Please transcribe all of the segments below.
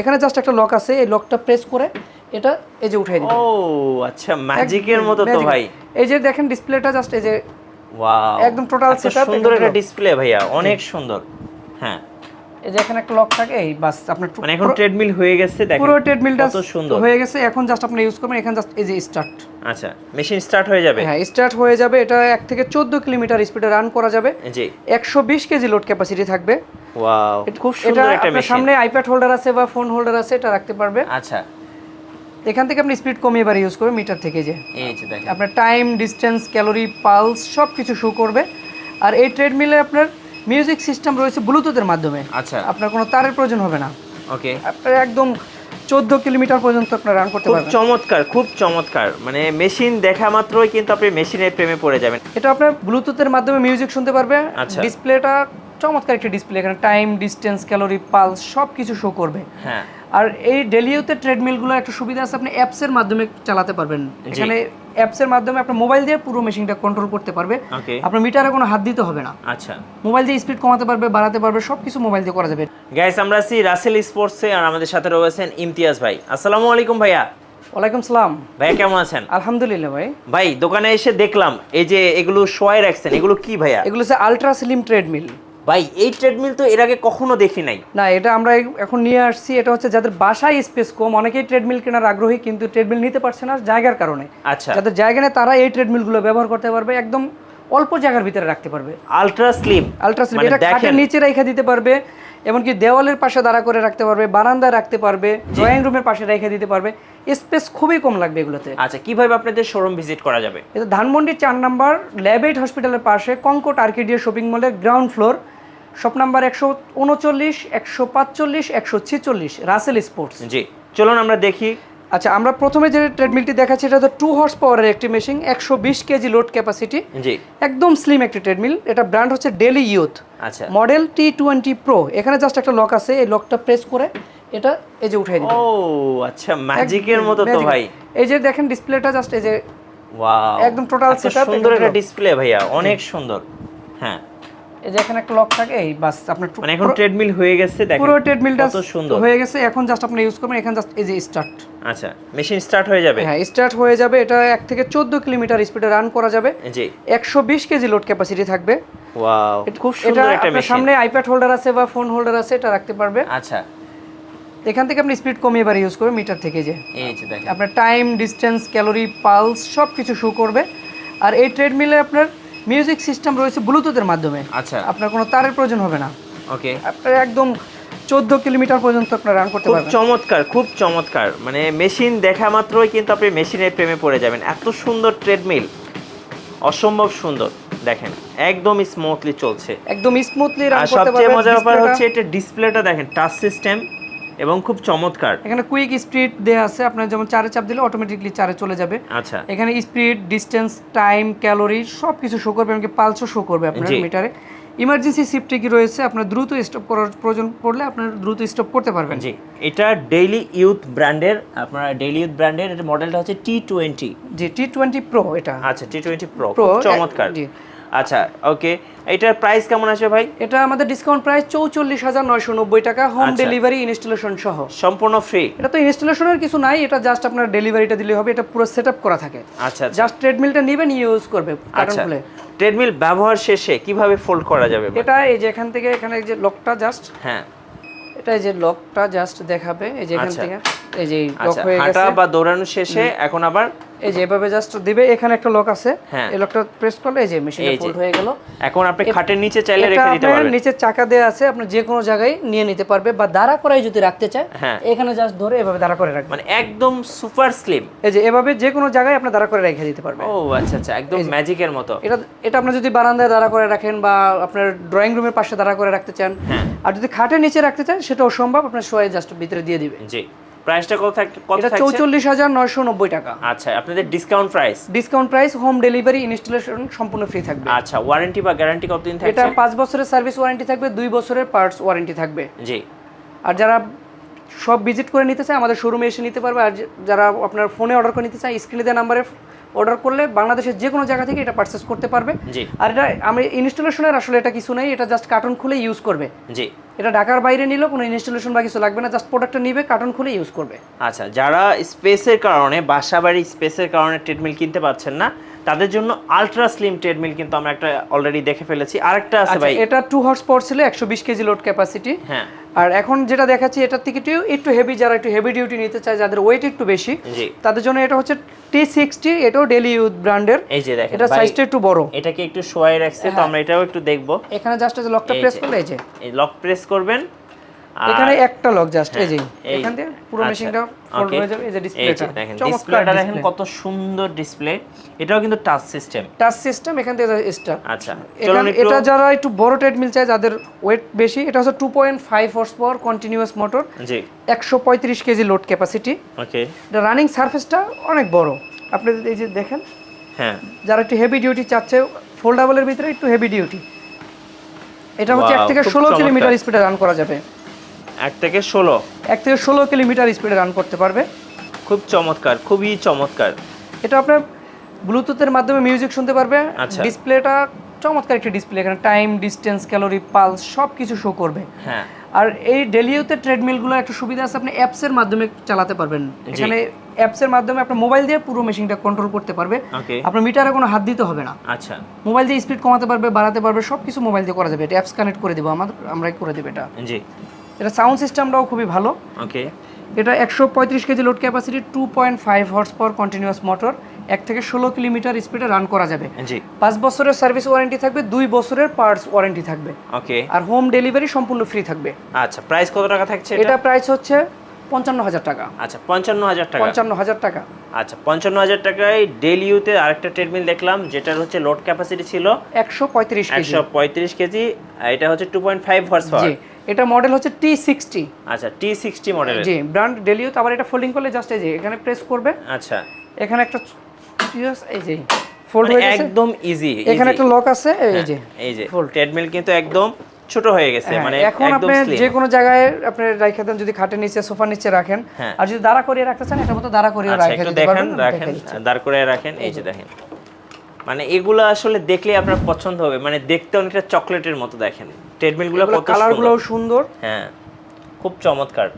এখানে জাস্ট একটা লক আছে এই লকটা প্রেস করে এটা এই যে উঠাই দিবেন। ও আচ্ছা ম্যাজিকের মতো তো ভাই। এই যে দেখেন ডিসপ্লেটা জাস্ট এই যে ওয়াও একদম টোটাল সেটআপ সুন্দর একটা ডিসপ্লে ভাইয়া অনেক সুন্দর। হ্যাঁ। এই যে এখানে একটা লক থাকে এই বাস আপনার মানে এখন ট্রেডমিল হয়ে গেছে দেখেন পুরো ট্রেডমিলটা কত সুন্দর। হয়ে গেছে এখন জাস্ট আপনি ইউজ করবেন এখানে জাস্ট এই যে স্টার্ট আচ্ছা মেশিন স্টার্ট হয়ে যাবে? হ্যাঁ স্টার্ট হয়ে যাবে এটা এক থেকে চোদ্দ কিলোমিটার স্পিডে রান করা যাবে। জি। একশো বিশ কেজি লোড ক্যাপাসিটি থাকবে। ওয়াও খুব সুন্দর একটা আপনার মেশিন সামনে আইপ্যাড হোল্ডার আছে বা ফোন হোল্ডার আছে এটা রাখতে পারবে। আচ্ছা। এখান থেকে আপনি স্পিড কমিয়ে এবার ইউজ করবেন মিটার থেকে যে। এই যে দেখেন। আপনার টাইম ডিস্টেন্স ক্যালোরি পালস সব কিছু শো করবে। আর এই ট্রেডমিলে আপনার মিউজিক সিস্টেম রয়েছে ব্লুটুথের মাধ্যমে। আচ্ছা। আপনার কোনো তারের প্রয়োজন হবে না। ওকে। আপনার একদম চোদ্দ কিলোমিটার পর্যন্ত আপনার রান করতে পারবেন। চমৎকার খুব চমৎকার। মানে মেশিন দেখা মাত্রই কিন্তু আপনি মেশিনের প্রেমে পড়ে যাবেন। এটা আপনার ব্লুটুথের মাধ্যমে মিউজিক শুনতে পারবে। আচ্ছা। ডিসপ্লেটা চমৎকার একটা ডিসপ্লে এখানে টাইম ডিস্টেন্স ক্যালোরি পালস সব কিছু শো করবে। হ্যাঁ। আর এই ডেলিওতে ট্রেডমিলগুলো একটা সুবিধা আছে আপনি অ্যাপসের মাধ্যমে চালাতে পারবেন। এখানে অ্যাপসের মাধ্যমে আপনার মোবাইল দিয়ে পুরো মেশিনটা কন্ট্রোল করতে পারবে। আপনার মিটারে কোনো হাত দিতে হবে না। আচ্ছা। মোবাইল দিয়ে স্পিড কমাতে পারবে বাড়াতে পারবে সব কিছু মোবাইল দিয়ে করা যাবে। গাইস আমরা আছি রাসেল স্পোর্টসে আর আমাদের সাথে রয়েছেন ইমতিয়াজ ভাই। আসসালামু আলাইকুম ভাইয়া। ওয়ালাইকুম সালাম। ভাইয়া কেমন আছেন? আলহামদুলিল্লাহ ভাই। ভাই দোকানে এসে দেখলাম এই যে এগুলো শোয়াই রাখছেন এগুলো কি ভাইয়া? এগুলো হচ্ছে আলট্রা স্লিম ট্রেডমিল ভাই এই ট্রেডমিল তো এর আগে কখনো দেখি নাই। না এটা আমরা এখন নিয়ে আসছি এটা হচ্ছে যাদের বাসায় স্পেস কম অনেকেই ট্রেডমিল কেনার আগ্রহী কিন্তু ট্রেডমিল নিতে পারছে না জায়গার কারণে। আচ্ছা। যাদের জায়গা নেই তারা এই ট্রেডমিলগুলো ব্যবহার করতে পারবে একদম অল্প জায়গার ভিতরে রাখতে পারবে। আলট্রা স্লিম আলট্রা স্লিম এটা খাটের নিচে রেখে দিতে পারবে এমনকি দেওয়ালের পাশে দাঁড়া করে রাখতে পারবে বারান্দায় রাখতে পারবে ড্রয়িং রুমের পাশে রেখে দিতে পারবে স্পেস খুবই কম লাগবে এগুলোতে। আচ্ছা কীভাবে আপনাদের শোরুম ভিজিট করা যাবে? এটা ধানমন্ডি চার নাম্বার ল্যাবেট হসপিটালের পাশে কঙ্কট আর্কিডিয়া শপিং মলের গ্রাউন্ড ফ্লোর শপ নাম্বার একশো উনচল্লিশ একশো পাঁচচল্লিশ একশো ছেচল্লিশ রাসেল স্পোর্টস। জি চলুন আমরা দেখি। আচ্ছা আমরা প্রথমে যে ট্রেডমিলটি দেখাচ্ছি এটা তো টু হর্স পাওয়ারের একটি মেশিন একশো বিশ কেজি লোড ক্যাপাসিটি। জি। একদম স্লিম একটি ট্রেডমিল এটা ব্র্যান্ড হচ্ছে ডেলি ইউথ আচ্ছা। মডেল টি টোয়েন্টি প্রো এখানে জাস্ট একটা লক আছে এই লকটা প্রেস করে এটা এই যে উঠাই দিবেন। ও আচ্ছা ম্যাজিকের মতো তো ভাই। এই যে দেখেন ডিসপ্লেটা জাস্ট এই যে ওয়াও একদম টোটাল setup, সুন্দর একটা ডিসপ্লে ভাইয়া অনেক সুন্দর। হ্যাঁ। এই যে এখানে একটা লক থাকে এই বাস আপনার মানে এখন ট্রেডমিল হয়ে গেছে দেখেন পুরো ট্রেডমিলটা কত সুন্দর। হয়ে গেছে এখন জাস্ট আপনি ইউজ করবেন এখানে জাস্ট এই যে স্টার্ট আচ্ছা মেশিন স্টার্ট হয়ে যাবে? হ্যাঁ স্টার্ট হয়ে যাবে এটা এক থেকে চোদ্দ কিলোমিটার স্পিডে রান করা যাবে। জি। একশো বিশ কেজি লোড ক্যাপাসিটি থাকবে। ওয়াও খুব সুন্দর একটা মেশিন সামনে আইপ্যাড হোল্ডার আছে বা ফোন হোল্ডার আছে এটা রাখতে পারবে। আচ্ছা। এখান থেকে আপনি স্পিড কমিয়ে এবার ইউজ করবেন মিটার থেকে যে। এই যে দেখেন। আপনার টাইম ডিস্টেন্স ক্যালোরি পালস সব কিছু শো করবে। আর এই ট্রেডমিলে আপনার মিউজিক সিস্টেম রয়েছে ব্লুটুথের মাধ্যমে। আচ্ছা। আপনার কোনো তারের প্রয়োজন হবে না। ওকে। আপনার একদম চোদ্দ কিলোমিটার পর্যন্ত আপনার রান করতে খুব পারবেন। চমৎকার খুব চমৎকার। মানে মেশিন দেখা মাত্রই কিন্তু আপনি মেশিনের প্রেমে পড়ে যাবেন। এত সুন্দর ট্রেডমিল অসম্ভব সুন্দর। দেখেন একদম স্মুথলি চলছে। একদম স্মুথলি রান আর করতে সবচেয়ে মজার ব্যাপার হচ্ছে এটা ডিসপ্লেটা দেখেন টাচ সিস্টেম এবং খুব চমৎকার। এখানে কুইক স্পিড দেয়া আছে আপনার যেমন চারে চাপ দিলে অটোমেটিকলি চারে চলে যাবে। আচ্ছা। এখানে স্পিড ডিস্টেন্স টাইম ক্যালোরি সব কিছু শো করবে এমনকি পালসও শো করবে আপনার। মিটারে ইমার্জেন্সি সিফটি কি রয়েছে? আপনার দ্রুত স্টপ করার প্রয়োজন পড়লে আপনার দ্রুত স্টপ করতে পারবেন। জি। এটা ডেইলি ইউথ ব্র্যান্ডের আপনার ডেইলি ইউথ ব্র্যান্ডের এটা মডেলটা হচ্ছে টি টোয়েন্টি জি টি টোয়েন্টি প্রো এটা। আচ্ছা টি টোয়েন্টি প্রো Pro, চমৎকার। জি। আচ্ছা ওকে এটার প্রাইস কেমন আসবে ভাই? এটা আমাদের ডিসকাউন্ট প্রাইস চৌচল্লিশ হাজার নয়শো নব্বই টাকা হোম আচ্ছা। ডেলিভারি ইনস্টলেশন সহ। সম্পূর্ণ ফ্রি এটা তো ইনস্টলেশনের কিছু নাই এটা জাস্ট আপনার ডেলিভারিটা দিলে হবে এটা পুরো সেট করা থাকে। আচ্ছা আচ্ছা। জাস্ট ট্রেডমিলটা নেবেন ইউজ করবে আচ্ছা। ট্রেডমিল ব্যবহার শেষে কীভাবে ফোল্ড করা যাবে? এটা এই যে এখান থেকে এখানে যে লকটা জাস্ট হ্যাঁ। এটা এই যে লকটা জাস্ট দেখাবে এই যে এখান আচ্ছা। থেকে। এই যে লক আচ্ছা হয়ে হাঁটা বা দৌড়ানো শেষে এখন আবার এই যে এভাবে জাস্ট দিবে এখানে একটা লক আছে। হ্যাঁ। এই লকটা প্রেস করলে এই যে মেশিনটা ফোল্ড হয়ে গেল। এখন আপনি খাটের নিচে চাইলে রেখে দিতে পারবেন। নিচে চাকা দেওয়া আছে আপনি যে কোনো জায়গায় নিয়ে নিতে পারবে বা দাঁড়া করাই যদি রাখতে চায় হ্যাঁ। এখানে জাস্ট ধরে এভাবে দাঁড়া করে মানে একদম সুপার স্লিম এই যে এভাবে যে কোনো জায়গায় আপনি দাঁড়া করে রেখে দিতে পারবে ও আচ্ছা আচ্ছা একদম ম্যাজিকের মতো। এটা এটা আপনি যদি বারান্দায় দাঁড়া করে রাখেন বা আপনার ড্রয়িং রুমের পাশে দাঁড়া করে রাখতে চান হ্যাঁ। আর যদি খাটের নিচে রাখতে চান সেটাও সম্ভব আপনার শোয়ে জাস্ট ভিতরে দিয়ে দিবে। জি। প্রাইসটা কত থাক কত এটা নয়শো নব্বই টাকা। আচ্ছা আপনাদের discount price discount price home delivery installation সম্পূর্ণ ফ্রি থাকবে। আচ্ছা ওয়ারেন্টি বা গ্যারান্টি কতদিন এটা থাকছে পাঁচ বছরের সার্ভিস ওয়ারেন্টি থাকবে দুই বছরের পার্টস ওয়ারেন্টি থাকবে। জি। আর যারা সব ভিজিট করে নিতে চায় আমাদের শোরুমে এসে নিতে পারবে। আর যারা আপনার ফোনে অর্ডার করে নিতে চায় স্ক্রিনে দেওয়া নাম্বারে অর্ডার করলে বাংলাদেশের যে কোনো জায়গা থেকে এটা পারচেস করতে পারবে। জি। আর এটা আমি ইনস্টলেশনের আসলে এটা কিছু নেই এটা জাস্ট কার্টন খুলে ইউজ করবে। জি। এটা ঢাকার বাইরে নিলেও কোনো ইনস্টলেশন বা কিছু লাগবে না জাস্ট প্রোডাক্টটা নিবে কার্টন খুলে ইউজ করবে। আচ্ছা যারা স্পেসের কারণে বাসা বাড়ি স্পেসের কারণে ট্রেডমিল কিনতে পারছেন না তাদের জন্য আলট্রা স্লিম ট্রেডমিল কিন্তু আমরা একটা অলরেডি দেখে ফেলেছি। আরেকটা আছে আচ্ছা ভাই। এটা টু হর্স পাওয়ার ছিল একশো বিশ কেজি লোড ক্যাপাসিটি হ্যাঁ। আর এখন যেটা দেখাচ্ছি এটার থেকে একটু একটু হেভি যারা একটু হেভি ডিউটি নিতে চায় যাদের ওয়েট একটু বেশি তাদের জন্য এটা হচ্ছে টি সিক্সটি এটাও ডেলি ইউথ ব্র্যান্ডের এই যে দেখেন এটা সাইজটা একটু বড়। এটাকে একটু শোয়াই রাখছে তো আমরা এটাও একটু দেখব। এখানে জাস্ট লকটা প্রেস। করলে এই যে। এই লক প্রেস করবেন। এখানে একটা লক জাস্ট এই যে এখান থেকে পুরো আচ্ছা, মেশিনটা ফোল্ড হয়ে যাবে এই যে ডিসপ্লেটা দেখেন ডিসপ্লেটা দেখেন কত সুন্দর ডিসপ্লে এটাও কিন্তু টাচ সিস্টেম টাচ সিস্টেম এখান থেকে স্টার্ট আচ্ছা এটা যারা একটু বড় ট্রেডমিল চায় যাদের ওয়েট বেশি এটা হচ্ছে two point five horse power continuous motor জি। একশো পঁয়ত্রিশ কেজি লোড ক্যাপাসিটি ওকে। এটা রানিং সারফেসটা অনেক বড়। আপনি এই যে দেখেন হ্যাঁ। যারা একটু হেভি ডিউটি চাচ্ছে ফোল্ডাবলের ভিতরে একটু হেভি ডিউটি এটা হচ্ছে এক থেকে ষোলো। কিলোমিটার স্পিডে রান করা যাবে। এক থেকে ষোলো? এক থেকে ষোলো কিলোমিটার স্পিডে রান করতে পারবে। খুব চমৎকার খুবই চমৎকার। এটা আপনার ব্লুটুথের মাধ্যমে মিউজিক শুনতে পারবে। আচ্ছা। ডিসপ্লেটা চমৎকার একটি ডিসপ্লে এখানে টাইম ডিস্টেন্স ক্যালোরি পালস সব কিছু শো করবে। হ্যাঁ। আর এই ডেলিওতে ট্রেডমিলগুলো একটা সুবিধা আছে আপনি অ্যাপসের মাধ্যমে চালাতে পারবেন। এখানে অ্যাপসের মাধ্যমে আপনার মোবাইল দিয়ে পুরো মেশিনটা কন্ট্রোল করতে পারবে। আপনার মিটারে কোনো হাত দিতে হবে না। আচ্ছা। মোবাইল দিয়ে স্পিড কমাতে পারবে বাড়াতে পারবে সব কিছু মোবাইল দিয়ে করা যাবে। এটা অ্যাপস কানেক্ট করে দেবো আমাদের আমরাই করে দেবো এটা। জি। এটা সাউন্ড সিস্টেমটাও খুবই ভালো। ওকে এটা একশো পঁয়ত্রিশ kg load capacity two point five horse power continuous motor এক থেকে ষোলো কিলোমিটার স্পিডে রান করা যাবে। জি। পাঁচ বছরের সার্ভিস ওয়ারেন্টি থাকবে দুই বছরের পার্টস ওয়ারেন্টি থাকবে। ওকে আর হোম ডেলিভারি সম্পূর্ণ ফ্রি থাকবে। আচ্ছা প্রাইস কত টাকা থাকছে এটা? প্রাইস হচ্ছে পঞ্চান্ন হাজার টাকা। আচ্ছা পঞ্চান্ন হাজার টাকা। পঞ্চান্ন হাজার টাকা। আচ্ছা পঞ্চান্ন হাজার টাকায় ডেলি ইউতে আরেকটা ট্রেডমিল দেখলাম যেটার হচ্ছে লোড ক্যাপাসিটি ছিল একশো পঁয়ত্রিশ কেজি। একশো পঁয়ত্রিশ কেজি এটা হচ্ছে টু পয়েন্ট ফাইভ হর্স জি এটা মডেল হচ্ছে টি সিক্সটি আচ্ছা টি সিক্সটি মডেল জি ব্র্যান্ড ডেলিউত আবার এটা ফোল্ডিং করলে জাস্ট এই যে এখানে প্রেস করবে। আচ্ছা। এখানে একটা yes, এই যে ফোল্ড মানে হয়ে গেছে? একদম ইজি এখানে একটা লক আছে এই যে এই যে ট্রেডমিল কিন্তু একদম ছোট হয়ে গেছে হ্যাঁ, মানে এখন আপনি যে কোনো জায়গায় আপনি রাখে দেন যদি খাটের নিচে সোফার নিচে রাখেন হ্যাঁ। আর যদি দাঁড়া করিয়ে রাখতে চান এটা মতো দাঁড়া করিয়ে আচ্ছা রাখে একটু দিতে দেখেন রাখেন দাঁড় করে রাখেন এই যে দেখেন। মানে এগুলো আসলে দেখলে আপনার পছন্দ হবে মানে দেখতে অনেকটা চকলেটের মতো দেখেন। কত কালারগুলোও সুন্দর। হ্যাঁ খুব চমৎকার।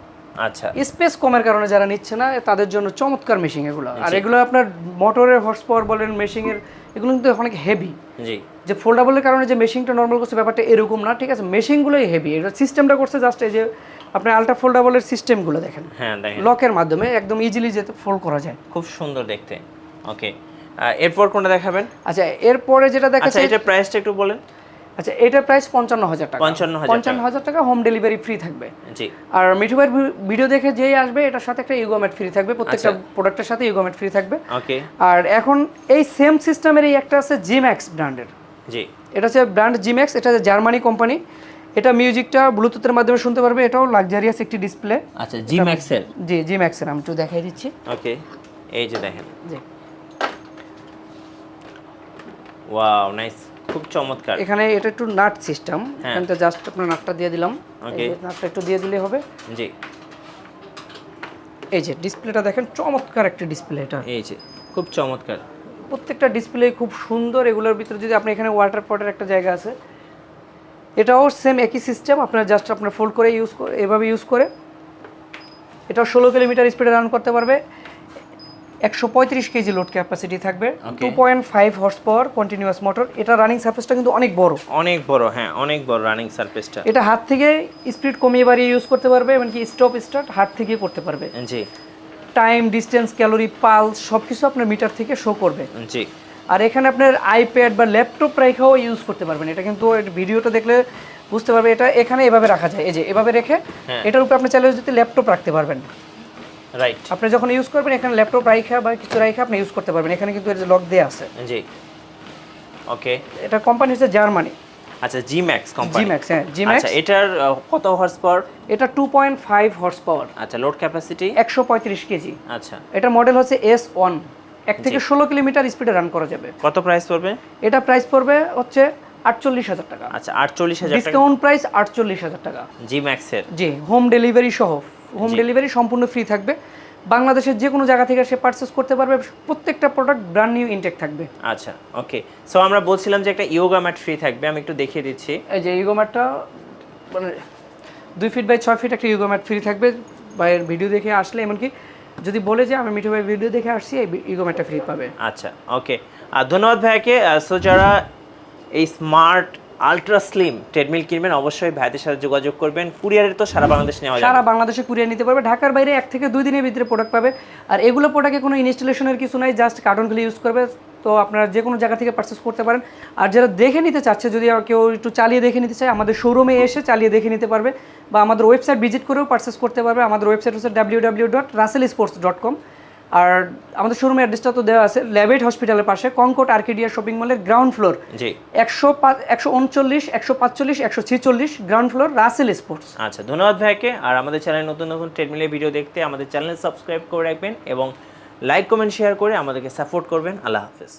আচ্ছা। স্পেস কমের কারণে যারা নিচ্ছে না তাদের জন্য চমৎকার মেশিন এগুলো। আর এগুলো আপনার মোটরের হর্স পাওয়ার বলেন মেশিনের এগুলো কিন্তু অনেক হেভি জি। যে ফোল্ডাবলের কারণে যে মেশিনটা নর্মাল করছে ব্যাপারটা এরকম না ঠিক আছে? মেশিনগুলোই হেভি এটা সিস্টেমটা করছে জাস্ট এই যে আপনি আলট্রা ফোল্ডাবলের সিস্টেমগুলো দেখেন। হ্যাঁ লকের মাধ্যমে একদম ইজিলি যেতে ফোল্ড করা যায়। খুব সুন্দর দেখতে। ওকে এরপর কোনটা দেখাবেন? আচ্ছা এরপরে যেটা আচ্ছা দেখাচ্ছে এটা প্রাইসটা একটু বলেন। আচ্ছা এটার প্রাইস পঞ্চান্ন হাজার টাকা। 55,000 পঞ্চান্ন হাজার টাকা হোম ডেলিভারি ফ্রি থাকবে। জি। আর মিঠু ভাইয়ের ভিডিও দেখে যেই আসবে এটার সাথে একটা ইউগোমেট ফ্রি থাকবে প্রত্যেকটা আচ্ছা। প্রোডাক্টের সাথে ইউগোমেট ফ্রি থাকবে। ওকে আর এখন এই সেম সিস্টেমের এই একটা আছে জিম্যাক্স ব্র্যান্ডের জি। এটা হচ্ছে ব্র্যান্ড জিম্যাক্স এটা জার্মানি কোম্পানি এটা মিউজিকটা ব্লুটুথের মাধ্যমে শুনতে পারবে এটাও লাক্সারিয়াস একটি ডিসপ্লে আচ্ছা জি ম্যাক্সের জি জিম্যাক্সের আমি একটু দেখাই দিচ্ছি। ওকে এই যে দেখেন। জি। ওয়াও নাইস খুব চমৎকার। এখানে এটা একটু নাট সিস্টেম। হ্যাঁ। এখানটা জাস্ট আপনার নাটটা দিয়ে দিলাম। নাটটা একটু দিয়ে দিলে হবে। জি। এই যে ডিসপ্লেটা দেখেন চমৎকার একটা ডিসপ্লে এটা। এই যে খুব চমৎকার। প্রত্যেকটা ডিসপ্লে খুব সুন্দর এগুলোর ভিতরে যদি আপনি এখানে ওয়াটার পটের একটা জায়গা আছে এটাও সেম একই সিস্টেম আপনার জাস্ট আপনার ফোল্ড করে ইউজ করে এভাবে ইউজ করে এটাও ষোলো কিলোমিটার স্পিডে রান করতে পারবে। একশো পঁয়ত্রিশ কেজি লোড ক্যাপাসিটি থাকবে. Two point five horse power continuous motor এটা রানিং সার্ফেসটা কিন্তু অনেক বড়। অনেক বড় হ্যাঁ অনেক বড় রানিং সারফেসটা এটা হাত থেকে স্পিড কমিয়ে বাড়িয়ে ইউজ করতে পারবে এমনকি স্টপ স্টার্ট হাত থেকে করতে পারবে। জি। টাইম ডিস্টেন্স ক্যালোরি পালস সব কিছু আপনার মিটার থেকে শো করবে। জি। আর এখানে আপনার আইপ্যাড বা ল্যাপটপ রেখেও ইউজ করতে পারবেন। এটা কিন্তু ভিডিওটা দেখলে বুঝতে পারবে এটা এখানে এভাবে রাখা যায়। এই যে এভাবে রেখে হ্যাঁ। এটার উপরে আপনি চাইলে যদি ল্যাপটপ রাখতে পারবেন। রাইট আপনি যখন ইউজ করবেন এখানে ল্যাপটপ রাখা বা কিছু রাখা আপনি ইউজ করতে পারবেন। এখানে কিন্তু লক দেওয়া আছে। জি। ওকে এটা কোম্পানি হচ্ছে জার্মানি আচ্ছা G Max company G Max হ্যাঁ জিম্যাক্স আচ্ছা এটার কত হর্স পাওয়ার এটা two point five horse power আচ্ছা লোড ক্যাপাসিটি একশো পঁয়ত্রিশ কেজি। আচ্ছা। এটা মডেল হচ্ছে এস ওয়ান এক থেকে ষোলো কিলোমিটার স্পিডে রান করা যাবে। কত প্রাইস পড়বে? এটা প্রাইস পড়বে হচ্ছে আটচল্লিশ হাজার টাকা। আচ্ছা আটচল্লিশ হাজার ডিসকাউন্ট প্রাইস আটচল্লিশ হাজার টাকা। জি ম্যাক্সের জি হোম ডেলিভারি সহ। হোম ডেলিভারি সম্পূর্ণ ফ্রি থাকবে। বাংলাদেশের যে কোনো জায়গা থেকে সে পারচেস করতে পারবে। প্রত্যেকটা প্রোডাক্ট ব্র্যান্ড নিউ ইনটেক থাকবে। আচ্ছা ওকে সো আমরা বলছিলাম যে একটা ইয়োগা ম্যাট ফ্রি থাকবে আমি একটু দেখিয়ে দিচ্ছি। এই যে ইয়োগা ইগোম্যাটটা মানে দুই ফিট বাই ছয় ফিট একটা ইয়োগা ইগোম্যাট ফ্রি থাকবে। ভাইয়ের ভিডিও দেখে আসলে এমনকি যদি বলে যে আমি মিঠু ভাই ভিডিও দেখে আসছি এই ইগোম্যাটটা ফ্রি পাবে। আচ্ছা ওকে আর ধন্যবাদ ভাইয়াকে। সো যারা এই স্মার্ট আলট্রা স্লিম ট্রেডমিল কিনবেন, অবশ্যই ভাইদের সাথে যোগাযোগ করবেন। কুরিয়ারের তো সারা বাংলাদেশ নেওয়া সারা বাংলাদেশে কুরিয়ার নিতে পারবে। ঢাকার বাইরে এক থেকে দুই দিনের ভিতরে প্রোডাক্ট পাবে। আর এগুলো প্রোডাক্টে কোনো ইনস্টলেশনের কিছু নাই জাস্ট কার্টনগুলো ইউজ করবে। তো আপনারা যে কোনো জায়গা থেকে পারচেস করতে পারেন। আর যারা দেখে নিতে চাচ্ছে, যদি কেউ একটু চালিয়ে দেখে নিতে চায়, আমাদের শোরুমে এসে চালিয়ে দেখে নিতে পারবে। বা আমাদের ওয়েবসাইট ভিজিট করেও পারচেস করতে পারবে। আমাদের ওয়েবসাইট হচ্ছে W W dot Russell sports dot com আর আমাদের শোরুমের অ্যাড্রেসটা তো দেওয়া আছে ল্যাবেট হসপিটালের পাশে কঙ্কট আর্কিডিয়া শপিং মলের গ্রাউন্ড ফ্লোর জি। একশো একশো উনচল্লিশ একশো পাঁচচল্লিশ একশো ছেচল্লিশ গ্রাউন্ড ফ্লোর রাসেল স্পোর্টস আচ্ছা ধন্যবাদ ভাইকে। আর আমাদের চ্যানেলে নতুন নতুন ট্রেডমিলের ভিডিও দেখতে আমাদের চ্যানেল সাবস্ক্রাইব করে রাখবেন এবং লাইক কমেন্ট শেয়ার করে আমাদেরকে সাপোর্ট করবেন। আল্লাহ হাফেজ।